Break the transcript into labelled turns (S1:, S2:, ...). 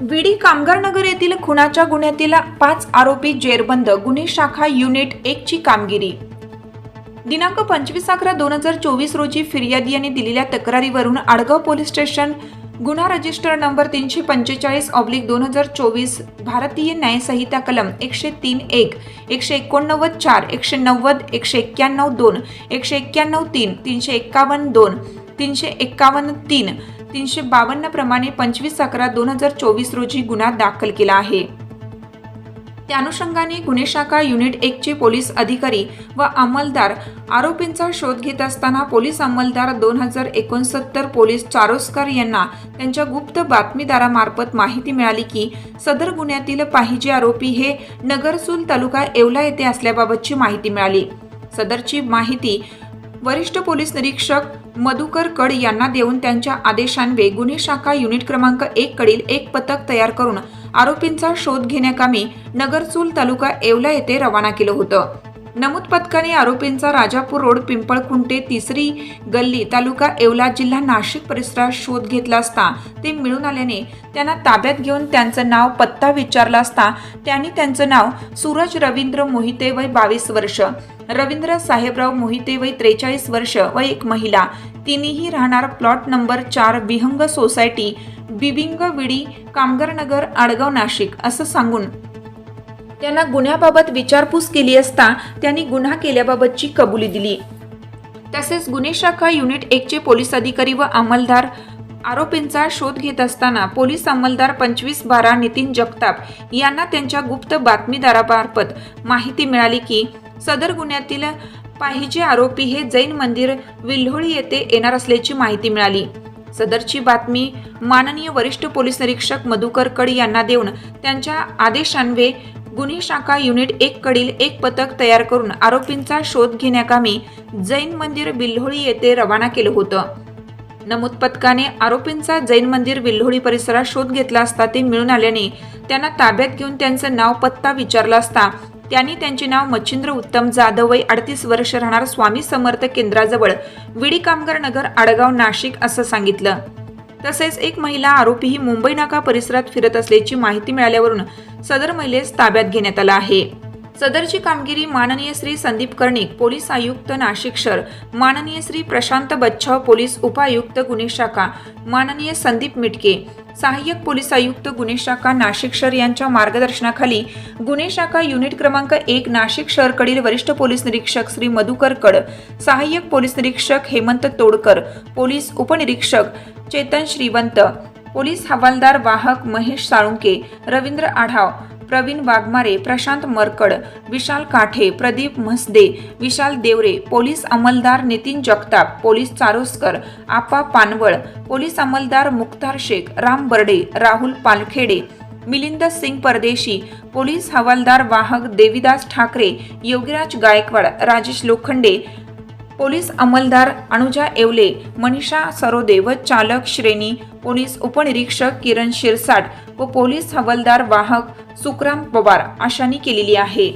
S1: विडी कामगारनगर येथील खुनाच्या गुन्ह्यातील पाच आरोपी जेरबंद गुन्हे शाखा युनिट एक ची कामगिरी. दिनांक पंचवीस अकरा दोन हजार चोवीस रोजी फिर्यादी यांनी दिलेल्या तक्रारीवरून आडगाव पोलीस स्टेशन गुन्हा रजिस्टर नंबर तीनशे पंचेचाळीस ऑब्लिक दोन हजार चोवीस भारतीय न्यायसंहिता कलम एकशे तीन एक एकशे एकोणनव्वद चार एकशे नव्वद एकशे एक्क्याण्णव दोन एकशे एक्क्याण्णव तीन तीनशे एक्कावन्न दोन तीनशे एक्कावन्न तीन तीनशे बावन्न प्रमाणे पंचवीस अकरा दोन हजार चोवीस रोजी गुन्हा दाखल केला आहे. त्या अनुषंगाने गुन्हे शाखा युनिट एकचे पोलीस अधिकारी व अंमलदार आरोपींचा शोध घेत असताना पोलीस अंमलदार दोन हजार एकोणसत्तर पोलीस चारोस्कर यांना त्यांच्या गुप्त बातमीदारामार्फत माहिती मिळाली की सदर गुन्ह्यातील पाहिजे आरोपी हे नगरसूल तालुका येवला येथे असल्याबाबतची माहिती मिळाली. सदरची माहिती वरिष्ठ पोलीस निरीक्षक मधुकर कड यांना देऊन त्यांच्या आदेशान्वये गुन्हे शाखा युनिट क्रमांक एक कडील एक पथक तयार करून आरोपींचा शोध घेण्याकामी नगरचूल तालुका येवला येथे रवाना केलं होतं. नमूद पथकाने आरोपींचा राजापूर रोड पिंपळखुंटे तिसरी गल्ली तालुका येवला जिल्हा नाशिक परिसरात शोध घेतला असता ते मिळून आल्याने त्यांना ताब्यात घेऊन त्यांचं नाव पत्ता विचारला असता त्यांनी त्यांचं नाव सूरज रवींद्र मोहिते वय बावीस वर्ष. रवींद्र साहेबराव मोहिते वय त्रेचाळीस वर्ष व एक महिला. तिन्हीही राहणार प्लॉट नंबर चार विहंग सोसायटी बिबिंग विडी कामगारनगर आडगाव नाशिक असं सांगून. त्यांना गुन्ह्याबाबत विचारपूस केली असता त्यांनी गुन्हा केल्याबाबतची कबुली दिली. तसेच गुन्हे शाखा युनिट एकचे पोलीस अधिकारी व अंमलदार आरोपींचा शोध घेत असताना पोलीस अंमलदार पंचवीस बारा नितीन जगताप यांना त्यांच्या गुप्त बातमीदारामार्फत माहिती मिळाली की सदर गुन्ह्यातील पाहिजे आरोपी हे जैन मंदिर विल्होळी येथे येणार असल्याची माहिती मिळाली. सदरची बातमी माननीय वरिष्ठ पोलीस निरीक्षक मधुकर कड यांना देऊन त्यांच्या आदेशान्वये गुन्हे शाखा युनिट एक कडील एक पथक तयार करून आरोपींचा शोध घेण्याकामी जैन मंदिर बिल्होळी येथे रवाना केलं होतं. नमूद पथकाने आरोपींचा जैन मंदिर विल्होळी परिसरात शोध घेतला असता ते मिळून आल्याने त्यांना ताब्यात घेऊन त्यांचं नाव पत्ता विचारला असता त्यांनी त्यांचे नाव मच्छिंद्र उत्तम जाधव वय अडतीस वर्ष राहणार स्वामी समर्थ केंद्राजवळ विडी कामगार नगर आडगाव नाशिक असं सांगितलं. तसेच एक महिला आरोपी ही मुंबई नाका परिसरात फिरत असल्याची माहिती मिळाल्यावरून सदर महिलेस ताब्यात घेण्यात आला आहे. सदरची कामगिरी माननीय श्री संदीप कर्णिक पोलीस आयुक्त नाशिक शहर माननीय श्री प्रशांत बच्छाव पोलीस उपायुक्त गुन्हे शाखा माननीय संदीप मिटके सहाय्यक पोलीस आयुक्त गुन्हे शाखा नाशिक शहर यांच्या मार्गदर्शनाखाली गुन्हे शाखा युनिट क्रमांक एक नाशिक शहरकडील वरिष्ठ पोलीस निरीक्षक श्री मधुकर कड सहाय्यक पोलीस निरीक्षक हेमंत तोडकर पोलीस उपनिरीक्षक चेतन श्रीवंत पोलीस हवालदार वाहक महेश साळुंके रवींद्र आढाव प्रवीण वाघमारे प्रशांत मरकड विशाल काठे प्रदीप म्हसदे विशाल देवरे पोलीस अंमलदार नितीन जगताप पोलीस चारोस्कर आप्पा पानवळ पोलीस अंमलदार मुख्तार शेख राम बर्डे राहुल पालखेडे मिलिंद सिंग परदेशी पोलीस हवालदार वाहक देविदास ठाकरे योगीराज गायकवाड राजेश लोखंडे पोलीस अंमलदार अनुजा येवले मनीषा सरोदे व चालक श्रेणी पोलीस उपनिरीक्षक किरण शिरसाट व पोलीस हवालदार वाहक सुखराम पवार अशांनी केलेली आहे.